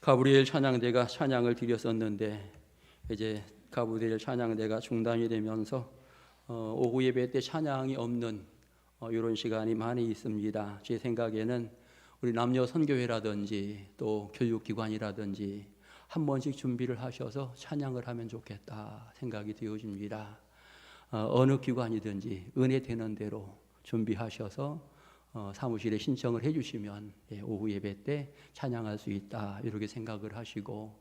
가브리엘 찬양대가 찬양을 드렸었는데 이제 가브리엘 찬양대가 중단이 되면서 어, 오후 예배 때 찬양이 없는 어, 이런 시간이 많이 있습니다. 제 생각에는 우리 남녀 선교회라든지 또 교육기관이라든지 한 번씩 준비를 하셔서 찬양을 하면 좋겠다 생각이 되어집니다. 어, 어느 기관이든지 은혜 되는 대로 준비하셔서 어, 사무실에 신청을 해주시면 예, 오후 예배 때 찬양할 수 있다 이렇게 생각을 하시고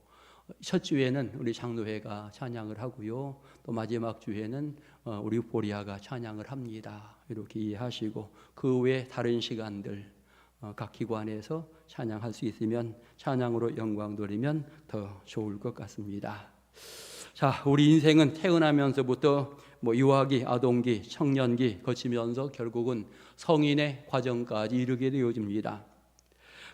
첫 주에는 우리 장로회가 찬양을 하고요 또 마지막 주에는 어, 우리 보리아가 찬양을 합니다 이렇게 이해하시고 그 외 다른 시간들 어, 각 기관에서 찬양할 수 있으면 찬양으로 영광 돌리면 더 좋을 것 같습니다. 자, 우리 인생은 태어나면서부터 뭐 유아기, 아동기, 청년기 거치면서 결국은 성인의 과정까지 이르게 되어집니다.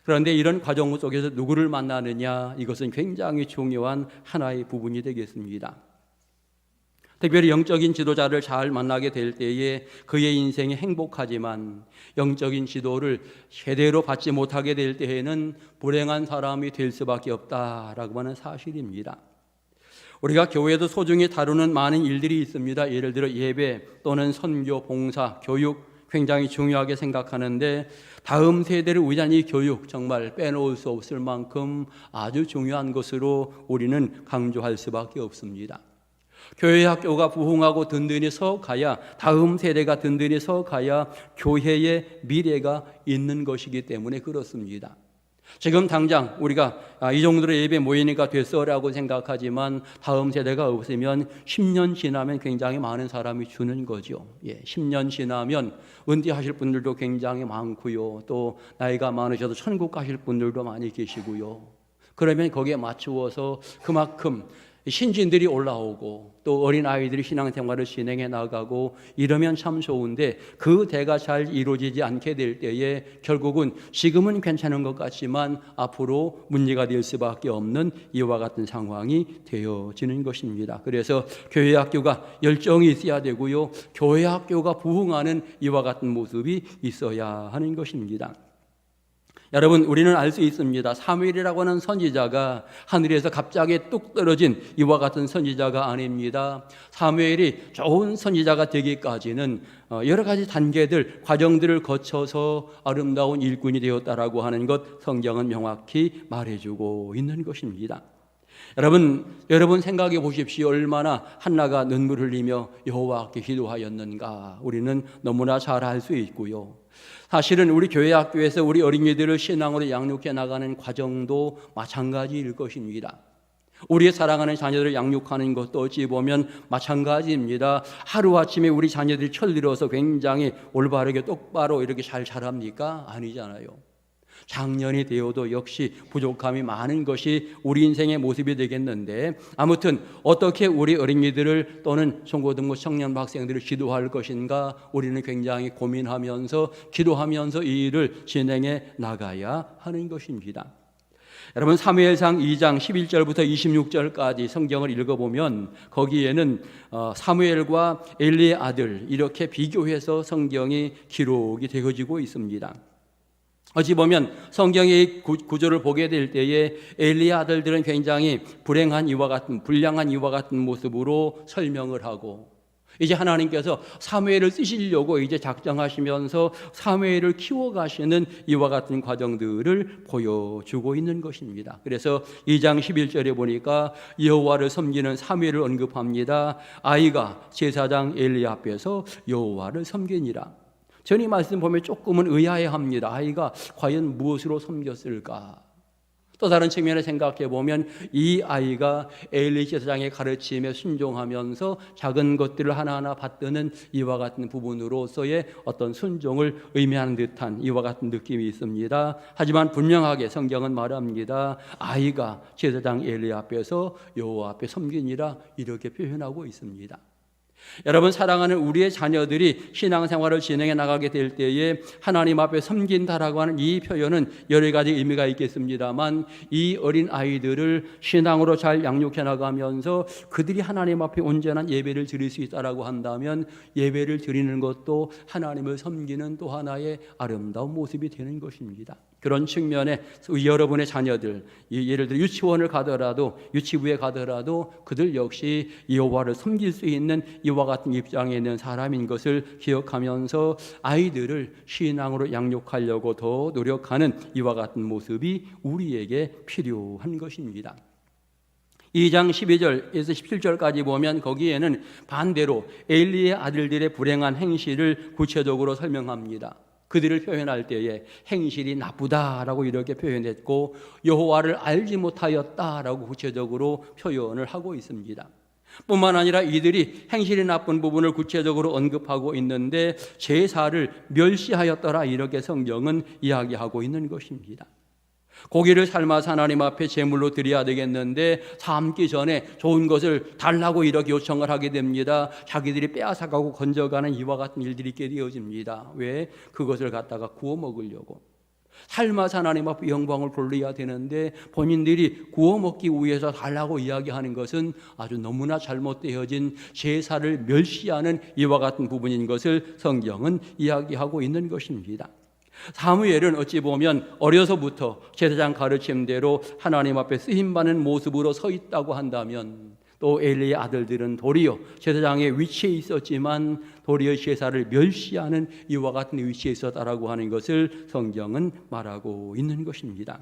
그런데 이런 과정 속에서 누구를 만나느냐 이것은 굉장히 중요한 하나의 부분이 되겠습니다. 특별히 영적인 지도자를 잘 만나게 될 때에 그의 인생이 행복하지만 영적인 지도를 제대로 받지 못하게 될 때에는 불행한 사람이 될 수밖에 없다라고 하는 사실입니다. 우리가 교회에도 소중히 다루는 많은 일들이 있습니다. 예를 들어 예배 또는 선교, 봉사, 교육 굉장히 중요하게 생각하는데 다음 세대를 위한 이 교육 정말 빼놓을 수 없을 만큼 아주 중요한 것으로 우리는 강조할 수밖에 없습니다. 교회 학교가 부흥하고 든든히 서가야 다음 세대가 든든히 서가야 교회의 미래가 있는 것이기 때문에 그렇습니다. 지금 당장 우리가 아, 이 정도로 예배 모이니까 됐어라고 생각하지만 다음 세대가 없으면 10년 지나면 굉장히 많은 사람이 주는 거죠. 예, 10년 지나면 은퇴하실 분들도 굉장히 많고요. 또 나이가 많으셔도 천국 가실 분들도 많이 계시고요. 그러면 거기에 맞추어서 그만큼 신진들이 올라오고 또 어린 아이들이 신앙생활을 진행해 나가고 이러면 참 좋은데 그 대가 잘 이루어지지 않게 될 때에 결국은 지금은 괜찮은 것 같지만 앞으로 문제가 될 수밖에 없는 이와 같은 상황이 되어지는 것입니다. 그래서 교회 학교가 열정이 있어야 되고요. 교회 학교가 부흥하는 이와 같은 모습이 있어야 하는 것입니다. 여러분 우리는 알 수 있습니다. 사무엘이라고 하는 선지자가 하늘에서 갑자기 뚝 떨어진 이와 같은 선지자가 아닙니다. 사무엘이 좋은 선지자가 되기까지는 어, 여러 가지 단계들 과정들을 거쳐서 아름다운 일꾼이 되었다라고 하는 것 성경은 명확히 말해주고 있는 것입니다. 여러분, 여러분 생각해 보십시오. 얼마나 한나가 눈물 흘리며 여호와께 기도하였는가. 우리는 너무나 잘 알 수 있고요. 사실은 우리 교회 학교에서 우리 어린이들을 신앙으로 양육해 나가는 과정도 마찬가지일 것입니다. 우리의 사랑하는 자녀들을 양육하는 것도 어찌 보면 마찬가지입니다. 하루아침에 우리 자녀들이 철들어서 굉장히 올바르게 똑바로 이렇게 잘 자랍니까? 아니잖아요. 작년이 되어도 역시 부족함이 많은 것이 우리 인생의 모습이 되겠는데 아무튼 어떻게 우리 어린이들을 또는 중고등부 청년 학생들을 기도할 것인가 우리는 굉장히 고민하면서 기도하면서 이 일을 진행해 나가야 하는 것입니다. 여러분 사무엘상 2장 11절부터 26절까지 성경을 읽어보면 거기에는 어, 사무엘과 엘리의 아들 이렇게 비교해서 성경이 기록이 되어지고 있습니다. 어찌 보면 성경의 구조를 보게 될 때에 엘리의 아들들은 굉장히 불행한 이와 같은 불량한 이와 같은 모습으로 설명을 하고 이제 하나님께서 사무엘을 쓰시려고 이제 작정하시면서 사무엘을 키워가시는 이와 같은 과정들을 보여주고 있는 것입니다. 그래서 2장 11절에 보니까 여호와를 섬기는 사무엘을 언급합니다. 아이가 제사장 엘리 앞에서 여호와를 섬기니라. 전 이 말씀 보면 조금은 의아해합니다. 아이가 과연 무엇으로 섬겼을까? 또 다른 측면에 생각해 보면 이 아이가 에일리 제사장의 가르침에 순종하면서 작은 것들을 하나하나 받드는 이와 같은 부분으로서의 어떤 순종을 의미하는 듯한 이와 같은 느낌이 있습니다. 하지만 분명하게 성경은 말합니다. 아이가 제사장 엘리 앞에서 여호와 앞에 섬기니라 이렇게 표현하고 있습니다. 여러분 사랑하는 우리의 자녀들이 신앙생활을 진행해 나가게 될 때에 하나님 앞에 섬긴다라고 하는 이 표현은 여러 가지 의미가 있겠습니다만 이 어린 아이들을 신앙으로 잘 양육해 나가면서 그들이 하나님 앞에 온전한 예배를 드릴 수 있다라고 한다면 예배를 드리는 것도 하나님을 섬기는 또 하나의 아름다운 모습이 되는 것입니다. 그런 측면에 여러분의 자녀들 이- 예를 들어 유치원을 가더라도 유치부에 가더라도 그들 역시 여호와를 섬길 수 있는 이와 같은 입장에 있는 사람인 것을 기억하면서 아이들을 신앙으로 양육하려고 더 노력하는 이와 같은 모습이 우리에게 필요한 것입니다. 2장 12절에서 17절까지 보면 거기에는 반대로 엘리의 아들들의 불행한 행실을 구체적으로 설명합니다. 그들을 표현할 때에 행실이 나쁘다라고 이렇게 표현했고 여호와를 알지 못하였다라고 구체적으로 표현을 하고 있습니다. 뿐만 아니라 이들이 행실이 나쁜 부분을 구체적으로 언급하고 있는데 제사를 멸시하였더라 이렇게 성경은 이야기하고 있는 것입니다. 고기를 삶아서 하나님 앞에 제물로 드려야 되겠는데 삶기 전에 좋은 것을 달라고 이렇게 요청을 하게 됩니다. 자기들이 빼앗아가고 건져가는 이와 같은 일들이 있게 되어집니다. 왜? 그것을 갖다가 구워 먹으려고. 삶아서 하나님 앞에 영광을 돌려야 되는데 본인들이 구워 먹기 위해서 달라고 이야기하는 것은 아주 너무나 잘못되어진 제사를 멸시하는 이와 같은 부분인 것을 성경은 이야기하고 있는 것입니다. 사무엘은 어찌 보면 어려서부터 제사장 가르침대로 하나님 앞에 쓰임 받는 모습으로 서 있다고 한다면 또 엘리의 아들들은 도리어 제사장의 위치에 있었지만 도리어 제사를 멸시하는 이와 같은 위치에 있었다라고 하는 것을 성경은 말하고 있는 것입니다.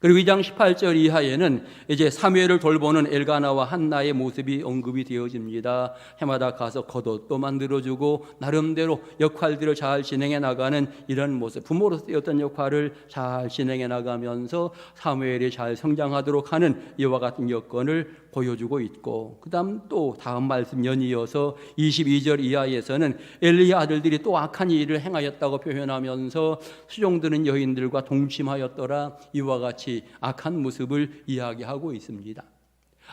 그리고 2장 18절 이하에는 이제 사무엘을 돌보는 엘가나와 한나의 모습이 언급이 되어집니다. 해마다 가서 겉옷도 만들어주고 나름대로 역할들을 잘 진행해 나가는 이런 모습, 부모로서의 어떤 역할을 잘 진행해 나가면서 사무엘이 잘 성장하도록 하는 이와 같은 여건을 보여주고 있고, 그다음 또 다음 말씀 연이어서 22절 이하에서는 엘리의 아들들이 또 악한 일을 행하였다고 표현하면서 수종드는 여인들과 동침하였더라 이와 같이 악한 모습을 이야기하고 있습니다.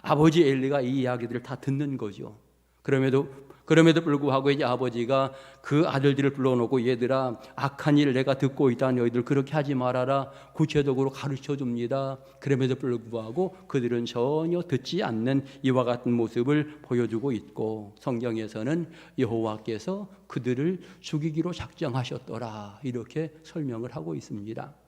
아버지 엘리가 이 이야기들을 다 듣는 거죠. 그럼에도 그럼에도 불구하고 이제 아버지가 그 아들들을 불러놓고 얘들아 악한 일 내가 듣고 있다 너희들 그렇게 하지 말아라 구체적으로 가르쳐 줍니다. 그럼에도 불구하고 그들은 전혀 듣지 않는 이와 같은 모습을 보여주고 있고 성경에서는 여호와께서 그들을 죽이기로 작정하셨더라 이렇게 설명을 하고 있습니다.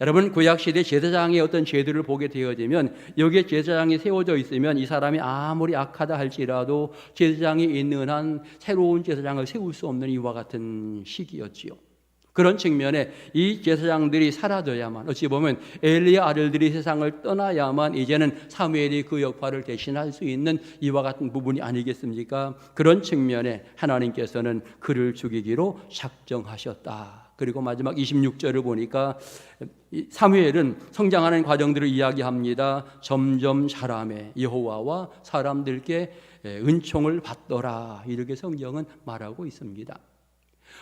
여러분 구약 시대 제사장의 어떤 제도를 보게 되어지면 여기에 제사장이 세워져 있으면 이 사람이 아무리 악하다 할지라도 제사장이 있는 한 새로운 제사장을 세울 수 없는 이와 같은 시기였지요. 그런 측면에 이 제사장들이 사라져야만 어찌 보면 엘리의 아들들이 세상을 떠나야만 이제는 사무엘이 그 역할을 대신할 수 있는 이와 같은 부분이 아니겠습니까? 그런 측면에 하나님께서는 그를 죽이기로 작정하셨다. 그리고 마지막 26절을 보니까 사무엘은 성장하는 과정들을 이야기합니다. 점점 자라매 여호와와 사람들께 은총을 받더라. 이렇게 성경은 말하고 있습니다.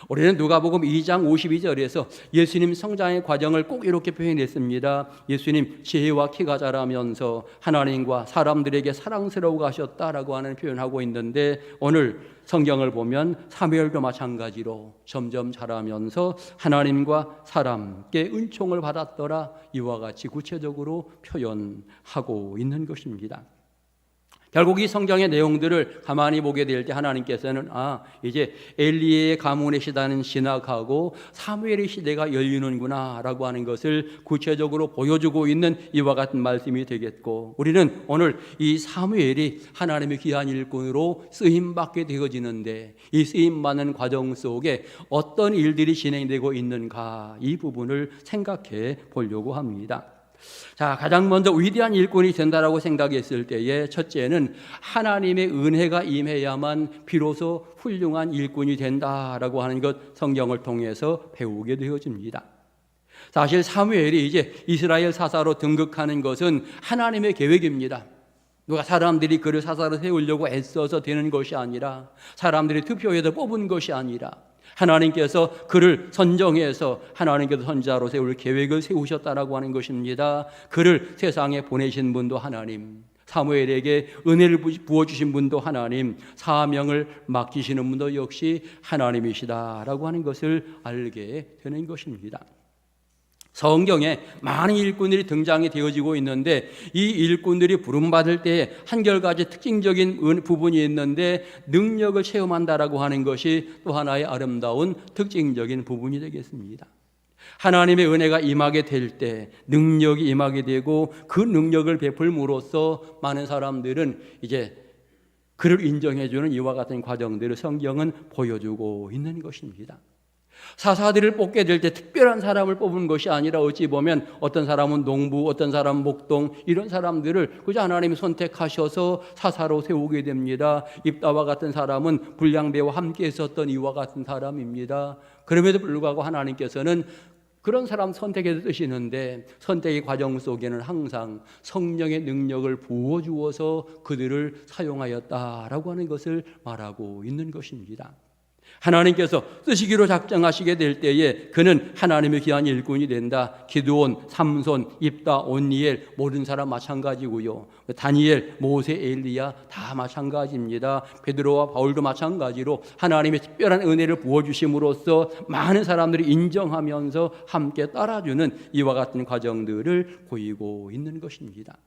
우리는 누가복음 2장 52절에서 예수님 성장의 과정을 꼭 이렇게 표현했습니다. 예수님 지혜와 키가 자라면서 하나님과 사람들에게 사랑스러워 하셨다라고 하는 표현하고 있는데 오늘 성경을 보면 사무엘도 마찬가지로 점점 자라면서 하나님과 사람께 은총을 받았더라 이와 같이 구체적으로 표현하고 있는 것입니다. 결국 이 성경의 내용들을 가만히 보게 될 때 하나님께서는 아 이제 엘리의 가문의 시대는 지나가고 사무엘의 시대가 열리는구나라고 하는 것을 구체적으로 보여주고 있는 이와 같은 말씀이 되겠고 우리는 오늘 이 사무엘이 하나님의 귀한 일꾼으로 쓰임 받게 되어지는데 이 쓰임 받는 과정 속에 어떤 일들이 진행되고 있는가 이 부분을 생각해 보려고 합니다. 자, 가장 먼저 위대한 일꾼이 된다라고 생각했을 때에 첫째는 하나님의 은혜가 임해야만 비로소 훌륭한 일꾼이 된다라고 하는 것 성경을 통해서 배우게 되어집니다. 사실 사무엘이 이제 이스라엘 사사로 등극하는 것은 하나님의 계획입니다. 누가 사람들이 그를 사사로 세우려고 애써서 되는 것이 아니라 사람들이 투표해서 뽑은 것이 아니라 하나님께서 그를 선정해서 하나님께서 선자로 세울 계획을 세우셨다라고 하는 것입니다. 그를 세상에 보내신 분도 하나님, 사무엘에게 은혜를 부어 주신 분도 하나님, 사명을 맡기시는 분도 역시 하나님이시다라고 하는 것을 알게 되는 것입니다. 성경에 많은 일꾼들이 등장이 되어지고 있는데 이 일꾼들이 부름받을 때 한결같이 특징적인 부분이 있는데 능력을 체험한다라고 하는 것이 또 하나의 아름다운 특징적인 부분이 되겠습니다. 하나님의 은혜가 임하게 될 때 능력이 임하게 되고 그 능력을 베풀므로써 많은 사람들은 이제 그를 인정해 주는 이와 같은 과정들을 성경은 보여주고 있는 것입니다. 사사들을 뽑게 될 때 특별한 사람을 뽑은 것이 아니라 어찌 보면 어떤 사람은 농부, 어떤 사람은 목동 이런 사람들을 그저 하나님이 선택하셔서 사사로 세우게 됩니다. 입다와 같은 사람은 불량배와 함께 있었던 이와 같은 사람입니다. 그럼에도 불구하고 하나님께서는 그런 사람 선택해 드시는데 선택의 과정 속에는 항상 성령의 능력을 부어 주어서 그들을 사용하였다라고 하는 것을 말하고 있는 것입니다. 하나님께서 쓰시기로 작정하시게 될 때에 그는 하나님의 귀한 일꾼이 된다. 기드온, 삼손, 입다, 온니엘 모든 사람 마찬가지고요. 다니엘, 모세, 엘리야 다 마찬가지입니다. 베드로와 바울도 마찬가지로 하나님의 특별한 은혜를 부어 주심으로써 많은 사람들이 인정하면서 함께 따라주는 이와 같은 과정들을 보이고 있는 것입니다.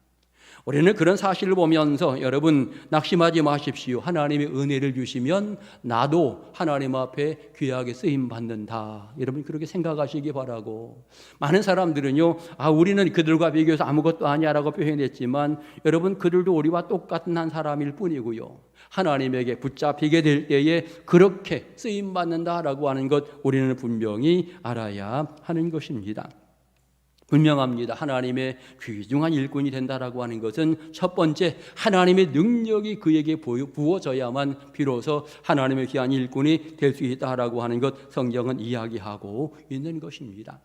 우리는 그런 사실을 보면서 여러분 낙심하지 마십시오. 하나님의 은혜를 주시면 나도 하나님 앞에 귀하게 쓰임 받는다. 여러분 그렇게 생각하시기 바라고. 많은 사람들은요, 아 우리는 그들과 비교해서 아무것도 아니야라고 표현했지만 여러분 그들도 우리와 똑같은 한 사람일 뿐이고요. 하나님에게 붙잡히게 될 때에 그렇게 쓰임 받는다라고 하는 것 우리는 분명히 알아야 하는 것입니다. 분명합니다. 하나님의 귀중한 일꾼이 된다라고 하는 것은 첫 번째 하나님의 능력이 그에게 부어져야만 비로소 하나님의 귀한 일꾼이 될 수 있다라고 하는 것 성경은 이야기하고 있는 것입니다.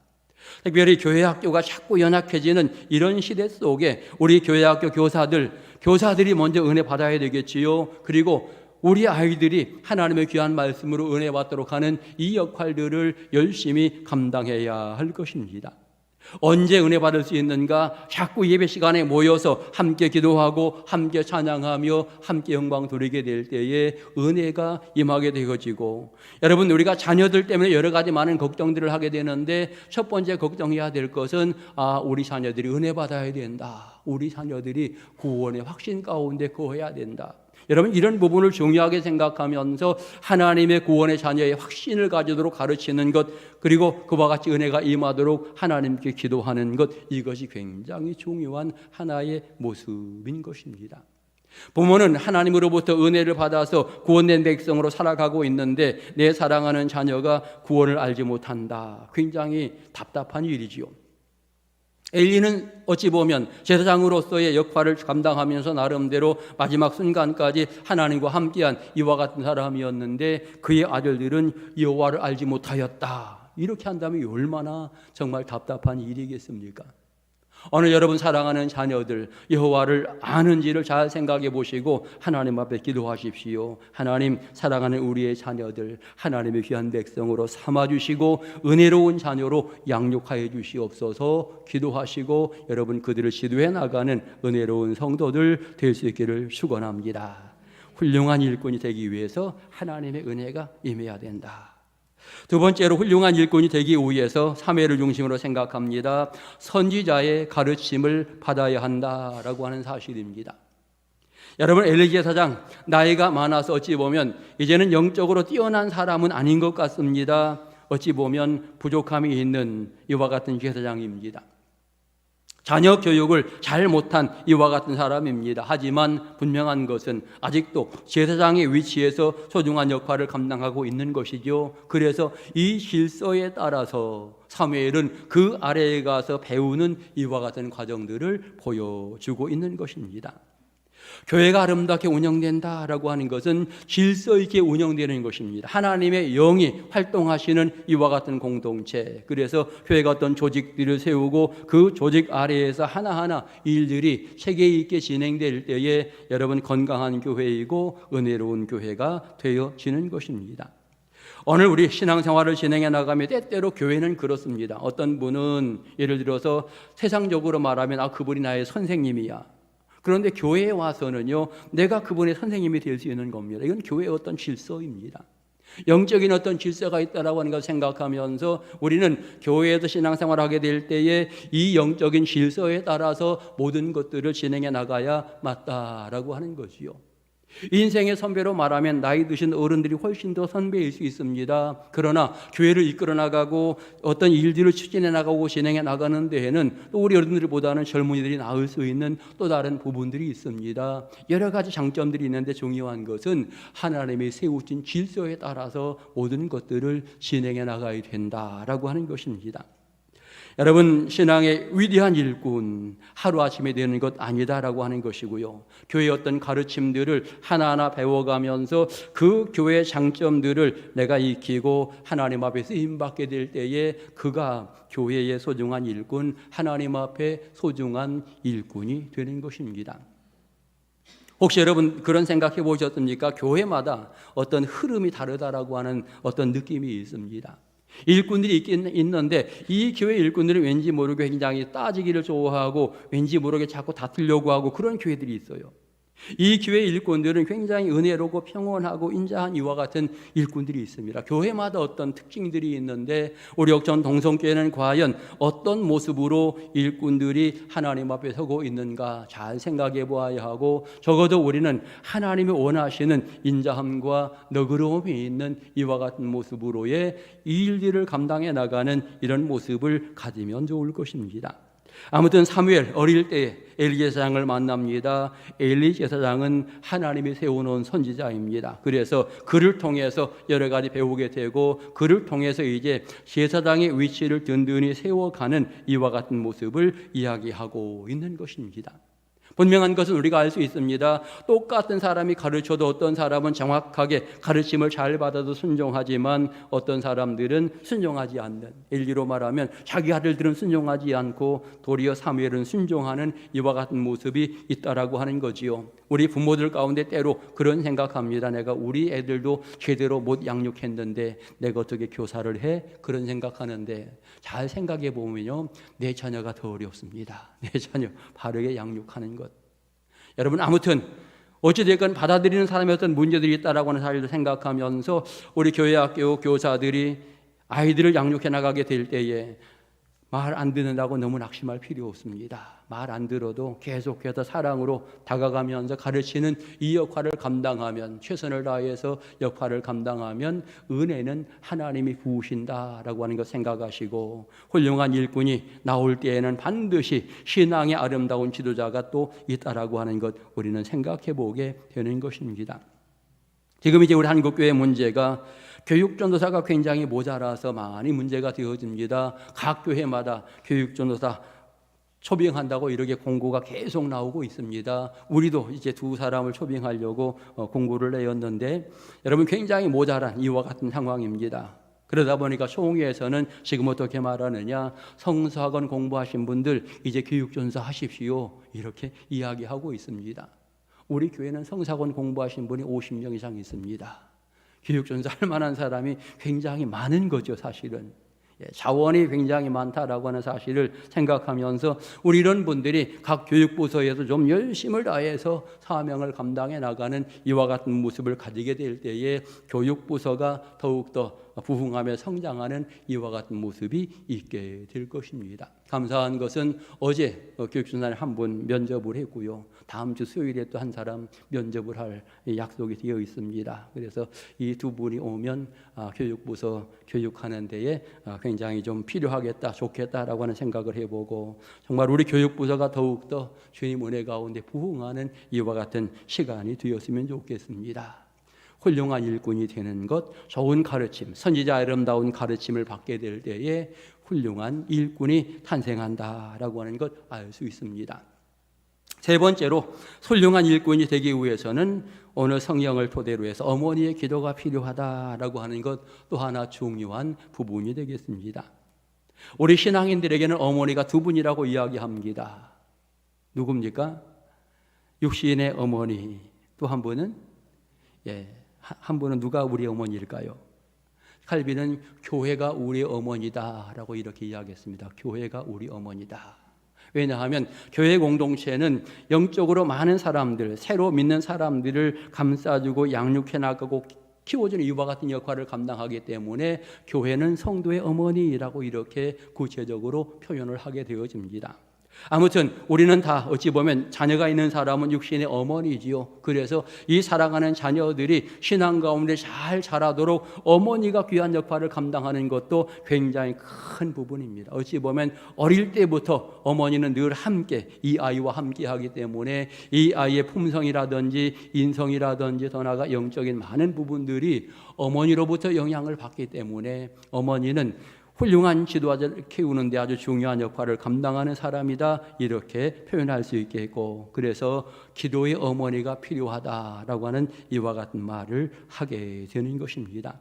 특별히 교회 학교가 자꾸 연약해지는 이런 시대 속에 우리 교회 학교 교사들 교사들이 먼저 은혜 받아야 되겠지요. 그리고 우리 아이들이 하나님의 귀한 말씀으로 은혜 받도록 하는 이 역할들을 열심히 감당해야 할 것입니다. 언제 은혜 받을 수 있는가? 자꾸 예배 시간에 모여서 함께 기도하고 함께 찬양하며 함께 영광 돌리게 될 때에 은혜가 임하게 되어지고 여러분 우리가 자녀들 때문에 여러 가지 많은 걱정들을 하게 되는데 첫 번째 걱정해야 될 것은 아 우리 자녀들이 은혜 받아야 된다. 우리 자녀들이 구원의 확신 가운데 거해야 된다. 여러분 이런 부분을 중요하게 생각하면서 하나님의 구원의 자녀의 확신을 가지도록 가르치는 것 그리고 그와 같이 은혜가 임하도록 하나님께 기도하는 것 이것이 굉장히 중요한 하나의 모습인 것입니다. 부모는 하나님으로부터 은혜를 받아서 구원된 백성으로 살아가고 있는데 내 사랑하는 자녀가 구원을 알지 못한다. 굉장히 답답한 일이지요. 엘리는 어찌 보면 제사장으로서의 역할을 감당하면서 나름대로 마지막 순간까지 하나님과 함께한 이와 같은 사람이었는데 그의 아들들은 여호와를 알지 못하였다. 이렇게 한다면 얼마나 정말 답답한 일이겠습니까? 오늘 여러분 사랑하는 자녀들 여호와를 아는지를 잘 생각해 보시고 하나님 앞에 기도하십시오. 하나님 사랑하는 우리의 자녀들 하나님의 귀한 백성으로 삼아 주시고 은혜로운 자녀로 양육하여 주시옵소서 기도하시고 여러분 그들을 지도해 나가는 은혜로운 성도들 될 수 있기를 축원합니다. 훌륭한 일꾼이 되기 위해서 하나님의 은혜가 임해야 된다. 두 번째로 훌륭한 일꾼이 되기 위해서 사회를 중심으로 생각합니다. 선지자의 가르침을 받아야 한다라고 하는 사실입니다. 여러분 엘리제 사장 나이가 많아서 어찌 보면 이제는 영적으로 뛰어난 사람은 아닌 것 같습니다. 어찌 보면 부족함이 있는 이와 같은 제사장입니다. 자녀 교육을 잘 못한 이와 같은 사람입니다. 하지만 분명한 것은 아직도 제사장의 위치에서 소중한 역할을 감당하고 있는 것이죠. 그래서 이 질서에 따라서 사무엘은 그 아래에 가서 배우는 이와 같은 과정들을 보여주고 있는 것입니다. 교회가 아름답게 운영된다라고 하는 것은 질서 있게 운영되는 것입니다. 하나님의 영이 활동하시는 이와 같은 공동체. 그래서 교회가 어떤 조직들을 세우고 그 조직 아래에서 하나하나 일들이 체계 있게 진행될 때에 여러분 건강한 교회이고 은혜로운 교회가 되어지는 것입니다. 오늘 우리 신앙생활을 진행해 나가며 때때로 교회는 그렇습니다. 어떤 분은 예를 들어서 세상적으로 말하면 아 그분이 나의 선생님이야. 그런데 교회에 와서는요, 내가 그분의 선생님이 될 수 있는 겁니다. 이건 교회의 어떤 질서입니다. 영적인 어떤 질서가 있다라고 하는 걸 생각하면서 우리는 교회에서 신앙생활을 하게 될 때에 이 영적인 질서에 따라서 모든 것들을 진행해 나가야 맞다라고 하는 거지요. 인생의 선배로 말하면 나이 드신 어른들이 훨씬 더 선배일 수 있습니다. 그러나 교회를 이끌어 나가고 어떤 일들을 추진해 나가고 진행해 나가는 데에는 또 우리 어른들보다는 젊은이들이 나을 수 있는 또 다른 부분들이 있습니다. 여러 가지 장점들이 있는데 중요한 것은 하나님이 세우신 질서에 따라서 모든 것들을 진행해 나가야 된다라고 하는 것입니다. 여러분 신앙의 위대한 일꾼 하루아침에 되는 것 아니다라고 하는 것이고요. 교회의 어떤 가르침들을 하나하나 배워가면서 그 교회의 장점들을 내가 익히고 하나님 앞에 쓰임 받게 될 때에 그가 교회의 소중한 일꾼 하나님 앞에 소중한 일꾼이 되는 것입니다. 혹시 여러분 그런 생각해 보셨습니까? 교회마다 어떤 흐름이 다르다라고 하는 어떤 느낌이 있습니다. 일꾼들이 있긴 있는데 이 교회 일꾼들은 왠지 모르게 굉장히 따지기를 좋아하고 왠지 모르게 자꾸 다투려고 하고 그런 교회들이 있어요. 이 교회 일꾼들은 굉장히 은혜로고 평온하고 인자한 이와 같은 일꾼들이 있습니다. 교회마다 어떤 특징들이 있는데 우리 역전 동성교회는 과연 어떤 모습으로 일꾼들이 하나님 앞에 서고 있는가 잘 생각해 보아야 하고 적어도 우리는 하나님이 원하시는 인자함과 너그러움이 있는 이와 같은 모습으로의 이 일들을 감당해 나가는 이런 모습을 가지면 좋을 것입니다. 아무튼 사무엘 어릴 때 엘리 제사장을 만납니다. 엘리 제사장은 하나님이 세워놓은 선지자입니다. 그래서 그를 통해서 여러 가지 배우게 되고 그를 통해서 이제 제사장의 위치를 든든히 세워가는 이와 같은 모습을 이야기하고 있는 것입니다. 분명한 것은 우리가 알 수 있습니다. 똑같은 사람이 가르쳐도 어떤 사람은 정확하게 가르침을 잘 받아도 순종하지만 어떤 사람들은 순종하지 않는 일리로 말하면 자기 아들들은 순종하지 않고 도리어 사무엘은 순종하는 이와 같은 모습이 있다라고 하는 거지요. 우리 부모들 가운데 때로 그런 생각합니다. 내가 우리 애들도 제대로 못 양육했는데 내가 어떻게 교사를 해? 그런 생각하는데 잘 생각해 보면요. 내 자녀가 더 어렵습니다. 내 자녀 바르게 양육하는 것. 여러분 아무튼 어찌됐건 받아들이는 사람의 어떤 문제들이 있다라고 하는 사실을 생각하면서 우리 교회 학교 교사들이 아이들을 양육해 나가게 될 때에 말 안 듣는다고 너무 낙심할 필요 없습니다. 말 안 들어도 계속해서 사랑으로 다가가면서 가르치는 이 역할을 감당하면 최선을 다해서 역할을 감당하면 은혜는 하나님이 부으신다라고 하는 것 생각하시고 훌륭한 일꾼이 나올 때에는 반드시 신앙의 아름다운 지도자가 또 있다라고 하는 것 우리는 생각해 보게 되는 것입니다. 지금 이제 우리 한국 교회 문제가 교육 전도사가 굉장히 모자라서 많이 문제가 되어집니다. 각 교회마다 교육 전도사 초빙한다고 이렇게 공고가 계속 나오고 있습니다. 우리도 이제 두 사람을 초빙하려고 어, 공고를 내었는데 여러분 굉장히 모자란 이와 같은 상황입니다. 그러다 보니까 총회에서는 지금 어떻게 말하느냐 성서학원 공부하신 분들 이제 교육전사 하십시오 이렇게 이야기하고 있습니다. 우리 교회는 성사권 공부하신 분이 50명 이상 있습니다. 교육전사 할 만한 사람이 굉장히 많은 거죠, 사실은. 예, 자원이 굉장히 많다라고 하는 사실을 생각하면서 우리 이런 분들이 각 교육부서에서 좀 열심을 다해서 사명을 감당해 나가는 이와 같은 모습을 가지게 될 때에 교육부서가 더욱더 부흥하며 성장하는 이와 같은 모습이 있게 될 것입니다. 감사한 것은 어제 교육준단에 한분 면접을 했고요. 다음 주 수요일에 또 한 사람 면접을 할 약속이 되어 있습니다. 그래서 이 두 분이 오면 아, 교육부서 교육하는 데에 아, 굉장히 좀 필요하겠다, 좋겠다라고 하는 생각을 해보고 정말 우리 교육부서가 더욱더 주님 은혜 가운데 부흥하는 이와 같은 시간이 되었으면 좋겠습니다. 훌륭한 일꾼이 되는 것, 좋은 가르침, 선지자 아름다운 가르침을 받게 될 때에 훌륭한 일꾼이 탄생한다라고 하는 것 알 수 있습니다. 세 번째로 훌륭한 일꾼이 되기 위해서는 오늘 성경을 토대로 해서 어머니의 기도가 필요하다라고 하는 것 또 하나 중요한 부분이 되겠습니다. 우리 신앙인들에게는 어머니가 두 분이라고 이야기합니다. 누굽니까? 육신의 어머니. 또 한 분은 예, 한 분은 누가 우리 어머니일까요? 칼빈은 교회가 우리 어머니다라고 이렇게 이야기했습니다. 교회가 우리 어머니다. 왜냐하면 교회 공동체는 영적으로 많은 사람들, 새로 믿는 사람들을 감싸주고 양육해 나가고 키워주는 이와 같은 역할을 감당하기 때문에 교회는 성도의 어머니라고 이렇게 구체적으로 표현을 하게 되어집니다. 아무튼 우리는 다 어찌 보면 자녀가 있는 사람은 육신의 어머니지요. 그래서 이 사랑하는 자녀들이 신앙 가운데 잘 자라도록 어머니가 귀한 역할을 감당하는 것도 굉장히 큰 부분입니다. 어찌 보면 어릴 때부터 어머니는 늘 함께 이 아이와 함께 하기 때문에 이 아이의 품성이라든지 인성이라든지 더 나아가 영적인 많은 부분들이 어머니로부터 영향을 받기 때문에 어머니는 훌륭한 지도자를 키우는데 아주 중요한 역할을 감당하는 사람이다 이렇게 표현할 수 있겠고 그래서 기도의 어머니가 필요하다라고 하는 이와 같은 말을 하게 되는 것입니다.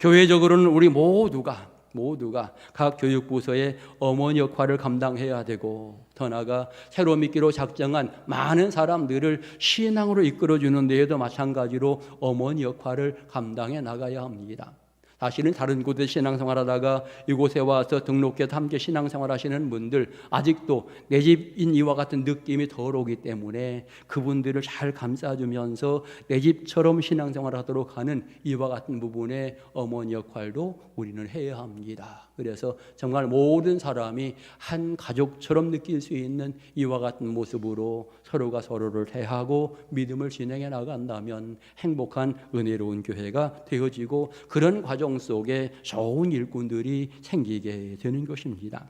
교회적으로는 우리 모두가 모두가 각 교육부서의 어머니 역할을 감당해야 되고 더 나아가 새로 믿기로 작정한 많은 사람들을 신앙으로 이끌어주는 데에도 마찬가지로 어머니 역할을 감당해 나가야 합니다. 사실은 다른 곳에 신앙생활 하다가 이곳에 와서 등록해서 함께 신앙생활 하시는 분들 아직도 내 집인 이와 같은 느낌이 덜 오기 때문에 그분들을 잘 감싸주면서 내 집처럼 신앙생활 하도록 하는 이와 같은 부분에 어머니 역할도 우리는 해야 합니다. 그래서 정말 모든 사람이 한 가족처럼 느낄 수 있는 이와 같은 모습으로 서로가 서로를 대하고 믿음을 진행해 나간다면 행복한 은혜로운 교회가 되어지고 그런 과정 속에 좋은 일꾼들이 생기게 되는 것입니다.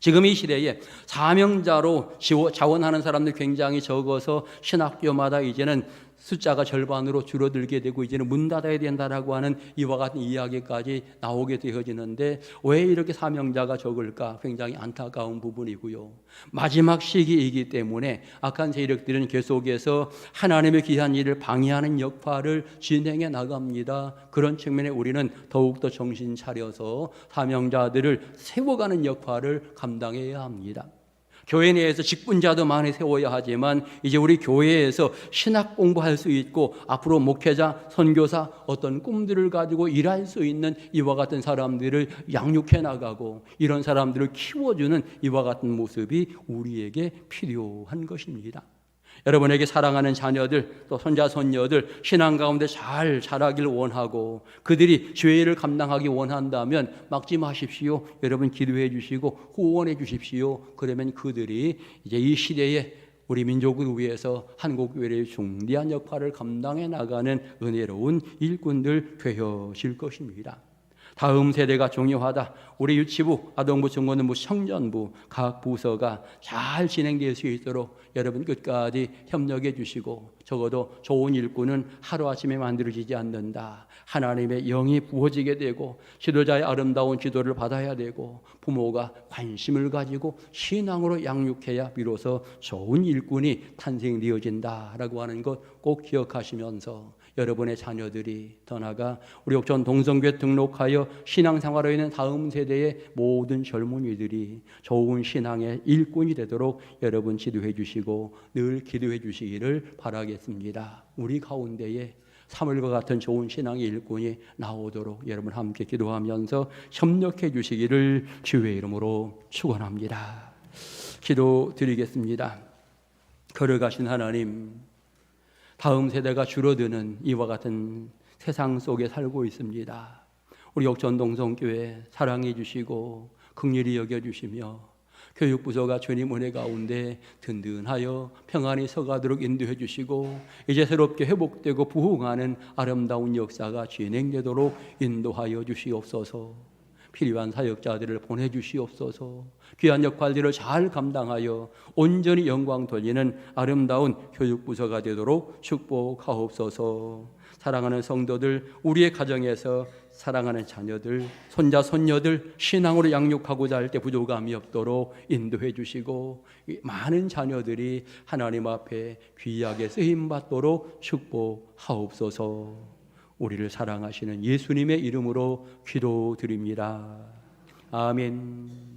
지금 이 시대에 사명자로 자원하는 사람들 굉장히 적어서 신학교마다 이제는 숫자가 절반으로 줄어들게 되고 이제는 문 닫아야 된다라고 하는 이와 같은 이야기까지 나오게 되어지는데 왜 이렇게 사명자가 적을까 굉장히 안타까운 부분이고요. 마지막 시기이기 때문에 악한 세력들은 계속해서 하나님의 귀한 일을 방해하는 역할을 진행해 나갑니다. 그런 측면에 우리는 더욱더 정신 차려서 사명자들을 세워가는 역할을 감당해야 합니다. 교회 내에서 직분자도 많이 세워야 하지만 이제 우리 교회에서 신학 공부할 수 있고 앞으로 목회자, 선교사 어떤 꿈들을 가지고 일할 수 있는 이와 같은 사람들을 양육해 나가고 이런 사람들을 키워주는 이와 같은 모습이 우리에게 필요한 것입니다. 여러분에게 사랑하는 자녀들 또 손자 손녀들 신앙 가운데 잘 자라길 원하고 그들이 죄를 감당하기 원한다면 막지 마십시오. 여러분 기도해 주시고 후원해 주십시오. 그러면 그들이 이제 이 시대에 우리 민족을 위해서 한국 교회의 중대한 역할을 감당해 나가는 은혜로운 일꾼들 되어질 것입니다. 다음 세대가 중요하다. 우리 유치부, 아동부, 중고등부, 청년부 각 부서가 잘 진행될 수 있도록 여러분 끝까지 협력해 주시고 적어도 좋은 일꾼은 하루아침에 만들어지지 않는다. 하나님의 영이 부어지게 되고 지도자의 아름다운 지도를 받아야 되고 부모가 관심을 가지고 신앙으로 양육해야 비로소 좋은 일꾼이 탄생되어진다라고 하는 것 꼭 기억하시면서 여러분의 자녀들이 더 나아가 우리 옥천 동성교회 등록하여 신앙생활에 있는 다음 세대의 모든 젊은이들이 좋은 신앙의 일꾼이 되도록 여러분 지도해 주시고 늘 기도해 주시기를 바라겠습니다. 우리 가운데에 사물과 같은 좋은 신앙의 일꾼이 나오도록 여러분 함께 기도하면서 협력해 주시기를 주의 이름으로 축원합니다. 기도 드리겠습니다. 걸어가신 하나님 다음 세대가 줄어드는 이와 같은 세상 속에 살고 있습니다. 우리 역전동성교회 사랑해 주시고 극렬히 여겨 주시며 교육부서가 주님 은혜 가운데 든든하여 평안히 서가도록 인도해 주시고 이제 새롭게 회복되고 부흥하는 아름다운 역사가 진행되도록 인도하여 주시옵소서. 필요한 사역자들을 보내주시옵소서. 귀한 역할들을 잘 감당하여 온전히 영광 돌리는 아름다운 교육부서가 되도록 축복하옵소서. 사랑하는 성도들, 우리의 가정에서 사랑하는 자녀들, 손자, 손녀들 신앙으로 양육하고자 할 때 부족함이 없도록 인도해 주시고 많은 자녀들이 하나님 앞에 귀하게 쓰임 받도록 축복하옵소서. 우리를 사랑하시는 예수님의 이름으로 기도드립니다. 아멘.